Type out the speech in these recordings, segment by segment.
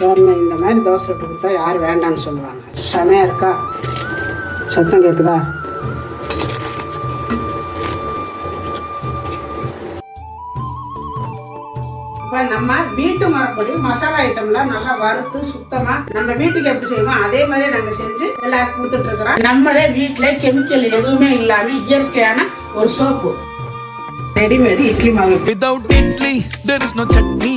மாதிரி தோசை சுட்டு கொடுத்தா யார் வேண்டாம்னு சொல்லுவாங்க. செமையாக இருக்கா? சத்தம் கேட்குதா இப்போ நம்ம வீட்டு மரப்படி மசாலா ஐட்டம்லாம் நல்லா வறுத்து சுத்தமா நம்ம வீட்டுக்கு எப்படி செய்வோம் அதே மாதிரி நாங்க செஞ்சு எல்லாருக்கும் கொடுத்துட்டு இருக்கிறோம். நம்மளே வீட்டுல கெமிக்கல் எதுவுமே இல்லாம இயற்கையான ஒரு சோப்பு ரெடிமேடு இட்லி மாவு. Without idli, there is no chutney.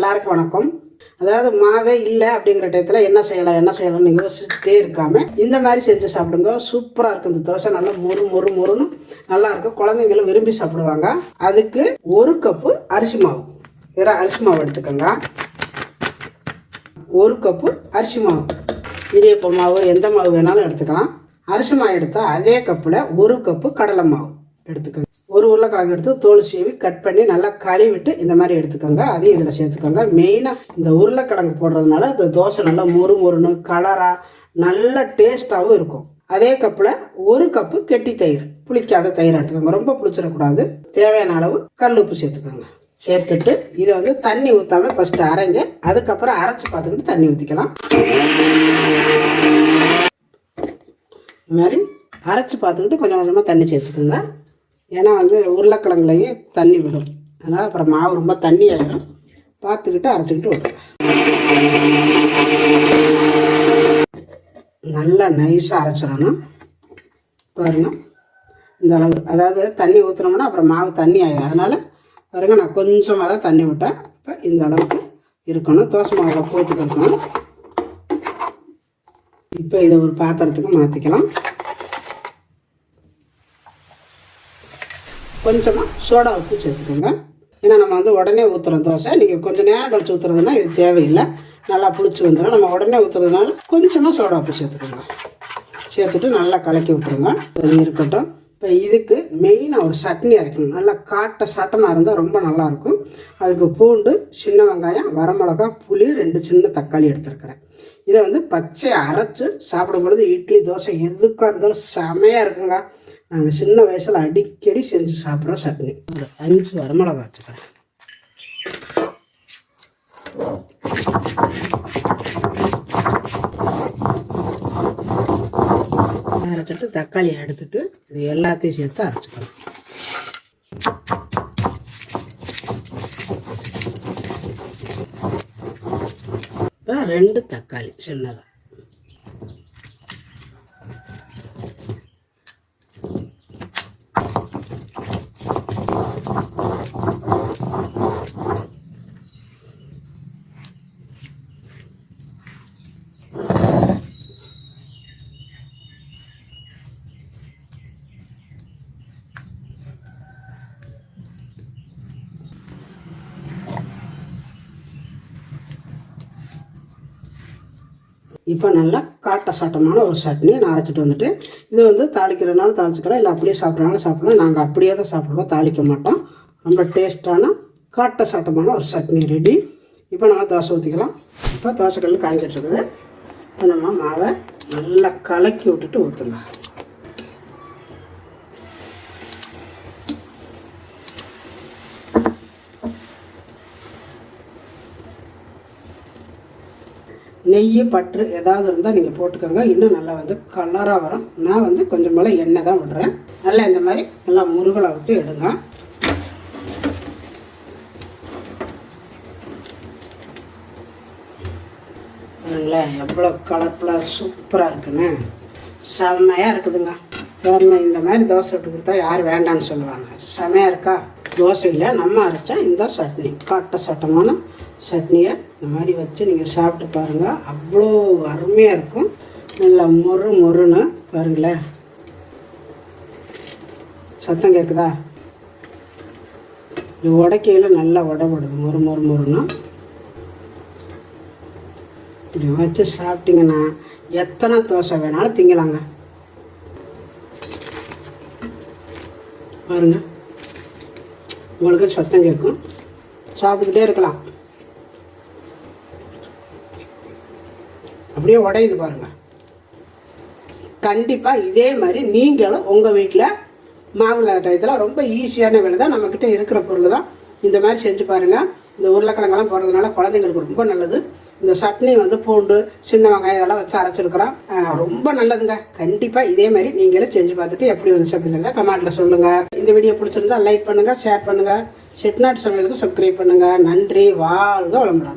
எல்லாருக்கும் வணக்கம். அதாவது மாவே இல்லை அப்படிங்கிற டயத்தில் என்ன செய்யலாம் என்ன செய்யலாம்னு யோசிச்சுட்டே இருக்காமல் இந்த மாதிரி செஞ்சு சாப்பிடுங்க. சூப்பராக இருக்கும் இந்த தோசை. நல்லா மொறு மொறு மொறுன்னு நல்லா இருக்கும். குழந்தைங்களும் விரும்பி சாப்பிடுவாங்க. அதுக்கு ஒரு கப்பு அரிசி மாவு. வேறு அரிசி மாவு எடுத்துக்கோங்க. ஒரு கப்பு அரிசி மாவு. இடியப்ப மாவு எந்த மாவு வேணாலும் எடுத்துக்கலாம். அரிசி மாவு எடுத்தால் அதே கப்பில் ஒரு கப்பு கடலை மாவு எடுத்துக்கோங்க. ஒரு உருளைக்கிழங்கு எடுத்து தோல் சீவி கட் பண்ணி நல்லா கழுவிட்டு இந்த மாதிரி எடுத்துக்கோங்க. அதையும் இதில் சேர்த்துக்கோங்க. மெயினாக இந்த உருளைக்கிழங்கு போடுறதுனால இந்த தோசை நல்லா மொறு மொறுன்னு கலராக நல்ல டேஸ்ட்டாகவும் இருக்கும். அதே கப்பில் ஒரு கப்பு கெட்டி தயிர். புளிக்காத தயிர் எடுத்துக்கோங்க. ரொம்ப புளிச்சிடக்கூடாது. தேவையான அளவு கல் உப்பு சேர்த்துக்கோங்க. சேர்த்துட்டு இதை வந்து தண்ணி ஊற்றாம ஃபஸ்ட்டு அரைங்க. அதுக்கப்புறம் அரைச்சி பார்த்துக்கிட்டு தண்ணி ஊற்றிக்கலாம் இது மாதிரி அரைச்சி பார்த்துக்கிட்டு கொஞ்சம் கொஞ்சமாக தண்ணி சேர்த்துக்கோங்க. ஏன்னா வந்து உருளைக்கிழங்குலையும் தண்ணி விடும். அதனால் அப்புறம் மாவு ரொம்ப தண்ணி ஆகிடும் பார்த்துக்கிட்டு அரைச்சிக்கிட்டு விடுவேன் நல்லா நைஸாக அரைச்சிடணும். பாருங்கள் இந்த அளவு. அதாவது தண்ணி ஊற்றுனோம்னா அப்புறம் மாவு தண்ணி ஆகிடும் அதனால் பாருங்க நான் கொஞ்சமாக தான் தண்ணி விட்டேன். இப்போ இந்த அளவுக்கு இருக்கணும். தோசை மாவை போட்டுக்கணும் இப்போ இதை ஒரு பாத்திரத்துக்கு மாற்றிக்கலாம் கொஞ்சமாக சோடா உப்பு சேர்த்துக்கோங்க. ஏன்னா நம்ம வந்து உடனே ஊற்றுறோம் தோசை. நீங்கள் கொஞ்சம் நேரம் கழிச்சு ஊற்றுறதுனா இது தேவையில்லை. நல்லா புளிச்சு வந்துடும் நம்ம உடனே ஊற்றுறதுனால கொஞ்சமாக சோடா உப்பு சேர்த்துக்கோங்க. சேர்த்துட்டு நல்லா கலக்கி விட்டுருங்க. அது இருக்கட்டும். இப்போ இதுக்கு மெயினாக ஒரு சட்னி அரைக்கணும். நல்லா காட்ட சட்டமாக இருந்தால் ரொம்ப நல்லாயிருக்கும் அதுக்கு பூண்டு சின்ன வெங்காயம் வரமிளகா புளி ரெண்டு சின்ன தக்காளி எடுத்துருக்கிறேன். இதை வந்து பச்சை அரைச்சி சாப்பிடும் பொழுது இட்லி தோசை எதுக்காக இருந்தாலும் செமையாக இருக்குங்க. நாங்கள் சின்ன வயசில் அடிக்கடி செஞ்சு சாப்பிட்ற சட்னி. ஒரு அஞ்சு வரமிளகா வச்சுக்கிறேன். அரைச்சிட்டு தக்காளி எடுத்துட்டு இது எல்லாத்தையும் சேர்த்து அரைச்சிக்கலாம் இப்போ ரெண்டு தக்காளி சின்னதாக இப்போ நல்லா காட்ட சாட்டமான ஒரு சட்னி நான் அரைச்சிட்டு வந்துட்டு இது வந்து தாளிக்கிறனாலும் தாளிச்சுக்கலாம் இல்லை அப்படியே சாப்பிட்றனாலும் சாப்பிடலாம். நாங்கள் அப்படியே தான் சாப்பிடுவோம் தாளிக்க மாட்டோம். ரொம்ப டேஸ்டான காட்ட சாட்டமான ஒரு சட்னி ரெடி இப்போ நம்ம தோசை ஊற்றிக்கலாம் இப்போ தோசைக்கல் காய்ஞ்சிட்டு இருக்குது. இப்போ நம்ம மாவை நல்லா கலக்கி விட்டுட்டு ஊற்றுங்க நெய் பற்று ஏதாவது இருந்தால் நீங்கள் போட்டுக்கோங்க. இன்னும் நல்லா வந்து கலராக வரும். நான் வந்து கொஞ்சம் மேலே எண்ணெய் தான் விடுறேன். நல்லா இந்த மாதிரி நல்லா முருகலை விட்டு எடுங்க. பாருங்களேன் எவ்வளோ கலர்ஃபுல்லாக சூப்பராக இருக்குன்னு. செம்மையாக இருக்குதுங்க. வேறு இந்த மாதிரி தோசை விட்டு கொடுத்தா யார் வேண்டாம்னு சொல்லுவாங்க. செம்மையாக இருக்கா? தோசையில் நம்ம அரைச்சா இந்த சட்னி. காட்ட சட்டமான சட்னியை இந்த மாதிரி வச்சு நீங்கள் சாப்பிட்டு பாருங்கள் அவ்வளோ அருமையாக இருக்கும். நல்லா மொறு மொறுன்னு பாருங்களேன். சத்தம் கேட்குதா இது உடைக்கையில் நல்லா உடப்படுது மொறு மொறு மொறுன்னு. இப்படி வச்சு சாப்பிட்டிங்கன்னா எத்தனை தோசை வேணாலும் திங்கலாங்க. பாருங்க. உங்களுக்கு சத்தம் கேட்கும். சாப்பிட்டுக்கிட்டே இருக்கலாம். அப்படியே உடையுது பாருங்க. கண்டிப்பாக இதே மாதிரி நீங்களும் உங்கள் வீட்டில் மாவுள்ள டயத்தில் ரொம்ப ஈஸியான வேலை தான் நம்மக்கிட்ட இருக்கிற பொருள் தான். இந்த மாதிரி செஞ்சு பாருங்கள் இந்த உருளைக்கிழங்கெல்லாம் போடுறதுனால குழந்தைங்களுக்கு ரொம்ப நல்லது. இந்த சட்னி வந்து பூண்டு சின்ன வெங்காயம் இதெல்லாம் வச்சு அரைச்சிருக்கிறோம். ரொம்ப நல்லதுங்க. கண்டிப்பாக இதே மாதிரி நீங்களும் செஞ்சு பார்த்துட்டு எப்படி வந்து அப்படிங்கிறத கமெண்ட்டில் சொல்லுங்கள் இந்த வீடியோ பிடிச்சிருந்தா லைக் பண்ணுங்கள் ஷேர் பண்ணுங்கள் செட்நாட் சமையலுக்கு சப்ஸ்கிரைப் பண்ணுங்கள் நன்றி வாழ்க வளமுடன்.